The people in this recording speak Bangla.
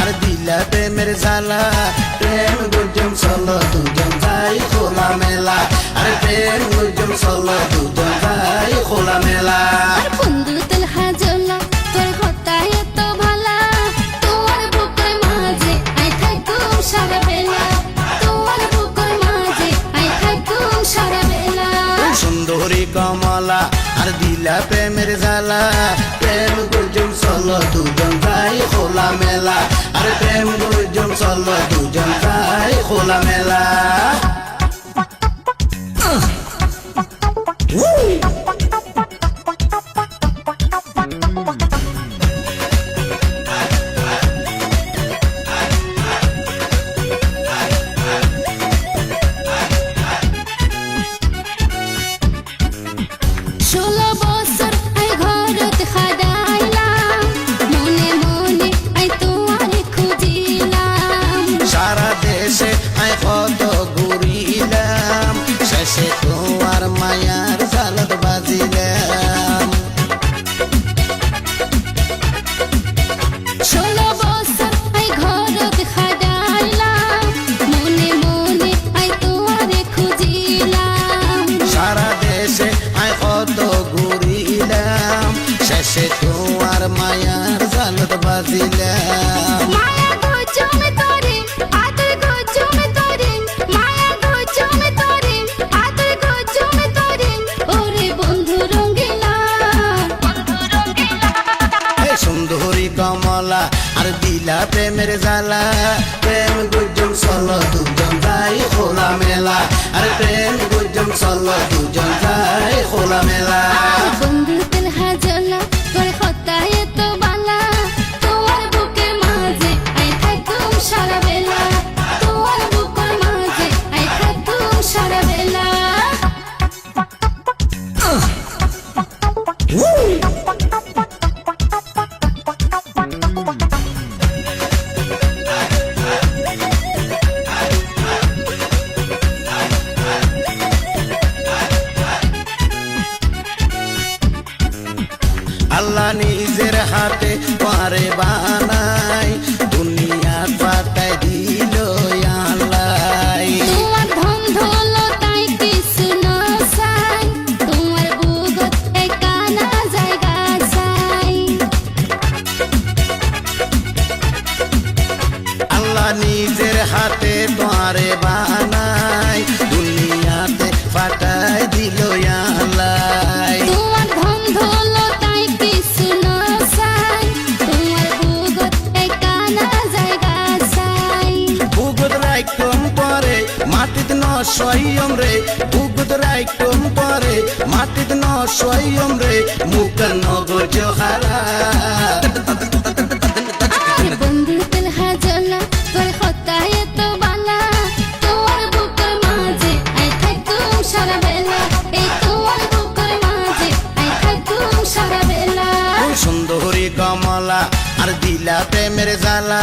আর দিলা প্রেমের জ্বালা প্রেম গুজম চলো দুজন যাই খোলা মেলা। আর প্রেম গুজম চলো দুজন যাই খোলা মেলা। সুন্দরী কমলা আর দিলা প্রেমের জ্বালা প্রেম গুজম চলো দুজন যাই খোলা মেলা আরে প্রেম দুজন চলো দুজন যাই খোলা মেলা কমলা, আর দিলা প্রেমের জ্বালা। প্রেম গুজম চলো দুজন যাই খোলা মেলা আর প্রেম গুজম চলো দুজন যাই খোলা মেলা আল্লাহ নিজের হাতে পারে বানাই নিজের হাতে পারে বানাই দুনিয়াতে পাঠায় দিল আল্লাহ তোমার ধন ধলো তাই কিছু না চাই তোমার বুগত একা না জায়গা চাই। বুগুদ রাইকম পরে মাটিত ন সয়ম রে। বুগুদ রাইকম পরে মাটিত ন রে। মুখ নগজ হারা দিলা প্রেমের জ্বালা